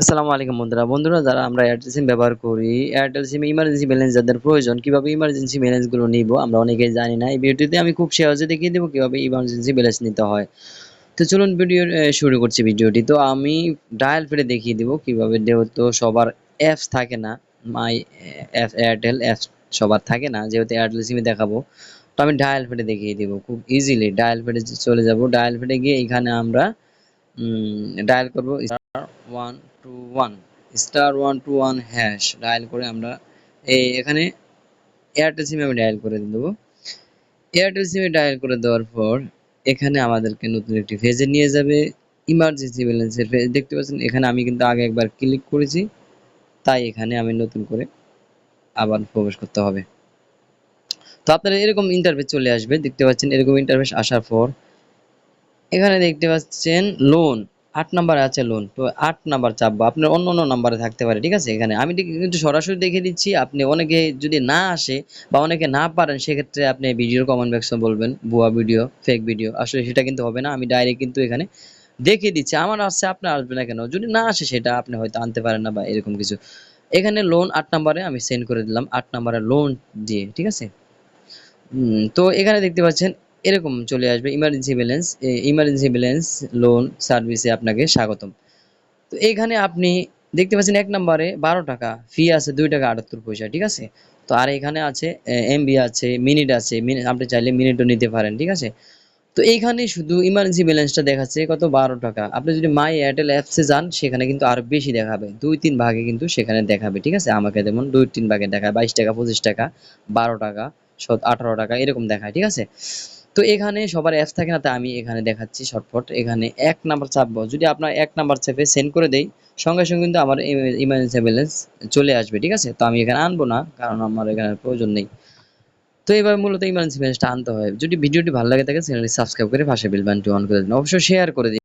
আসসালামু আলাইকুম বন্ধুরা। বন্ধুরা, যারা আমরা এয়ারটেল সিম ব্যবহার করি এয়ারটেল সিমে ইমার্জেন্সি ব্যালেন্স যাদের প্রয়োজন, কীভাবে ইমার্জেন্সি ব্যালেন্সগুলো নিব, আমরা অনেকেই জানি না। এই ভিডিওতে আমি খুব সহজে দেখিয়ে দেবো কীভাবে ইমার্জেন্সি ব্যালেন্স নিতে হয়। তো চলুন ভিডিও শুরু করছি ভিডিওটি। তো আমি ডায়াল ফেরে দেখিয়ে দেবো কীভাবে যেহেতু সবার অ্যাপস থাকে না মাই অ্যাপ এয়ারটেল অ্যাপস সবার থাকে না, যেহেতু এয়ারটেল সিমে দেখাবো। তো আমি ডায়াল ফেটে দেখিয়ে দেবো খুব ইজিলি ডায়াল ফেটে চলে যাব। ডায়াল ফেটে গিয়ে এখানে আমরা ডায়াল করব। One two one star one two one hash dial করে আমরা এই এখানে এয়ারটেল আমি ডায়াল করে দেবো। এয়ারটেল ডায়াল করে দেওয়ার পর এখানে আমাদেরকে নতুন একটি নিয়ে যাবে। ইমার্জেন্সি দেখতে পাচ্ছেন? এখানে আমি কিন্তু আগে একবার ক্লিক করেছি, তাই এখানে আমি নতুন করে আবার প্রবেশ করতে হবে। তো আপনারা এরকম ইন্টারফেস চলে আসবে, দেখতে পাচ্ছেন? এরকম ইন্টারফেস আসার পর এখানে দেখতে পাচ্ছেন লোন আট নাম্বারে আছে লোন তো আট নাম্বার চাপবো। আপনার অন্য অন্য নাম্বারে থাকতে পারে ঠিক আছে? এখানে আমি কিন্তু সরাসরি দেখে দিচ্ছি, আপনি অনেকে যদি না আসে বা অনেকে না পারেন, সেক্ষেত্রে আপনি ভিডিওর কমেন্ট বক্সে বলবেন, ভুয়া ভিডিও ফেক ভিডিও আসলে সেটা কিন্তু হবে না। আমি ডাইরেক্ট কিন্তু এখানে দেখিয়ে দিচ্ছি। আমার আসছে আপনার আসবে না কেন? যদি না আসে, সেটা আপনি হয়তো আনতে পারেন না বা এরকম কিছু। এখানে লোন আট নাম্বারে আমি সেন্ড করে দিলাম, আট নাম্বারে লোন দিয়ে, ঠিক আছে? তো এখানে দেখতে পাচ্ছেন এরকম চলে আসবে। Emergency balance emergency balance loan সার্ভিসে আপনাকে স্বাগতম। তো এখানে আপনি দেখতে পাচ্ছেন এক নম্বরে বারো টাকা ফি আছে দুই টাকা আটাত্তর পয়সা, ঠিক আছে? তো আর এখানে আছে এমবি আছে মিনিট আছে আপনি চাইলে মিনিটও নিতে পারেন, ঠিক আছে? তো এইখানে শুধু ইমার্জেন্সি ব্যালেন্সটা দেখাচ্ছে কত? বারো টাকা। আপনি যদি মাই এয়ারটেল অ্যাপসে যান, সেখানে কিন্তু আরও বেশি দেখাবে। দুই তিন ভাগে কিন্তু সেখানে দেখাবে, ঠিক আছে? আমাকে যেমন দুই তিন ভাগে দেখায়, বাইশ টাকা, পঁচিশ টাকা, বারো টাকা আঠারো টাকা, এরকম দেখায়, ঠিক আছে? তো এখানে সবার অ্যাপস থাকে না তাই আমি এখানে দেখাচ্ছি শর্টফট এখানে এক নাম্বার চাপবো। যদি আপনার এক নাম্বার চেপে সেন্ড করে দেই, সঙ্গে সঙ্গে কিন্তু আমার ইমার্জেন্সি ব্যালেন্স চলে আসবে, ঠিক আছে? তো আমি এখানে আনব না, কারণ আমার এখানে প্রয়োজন নেই। তো এবার মূলত ইমার্জেন্সি ব্যালেন্সটা আনতে হয়। যদি ভিডিওটি ভালো লাগে থাকে চ্যানেলটি সাবস্ক্রাইব করে পাশে বেল বাটনটি অন করে দিন। অবশ্যই শেয়ার করে দিন।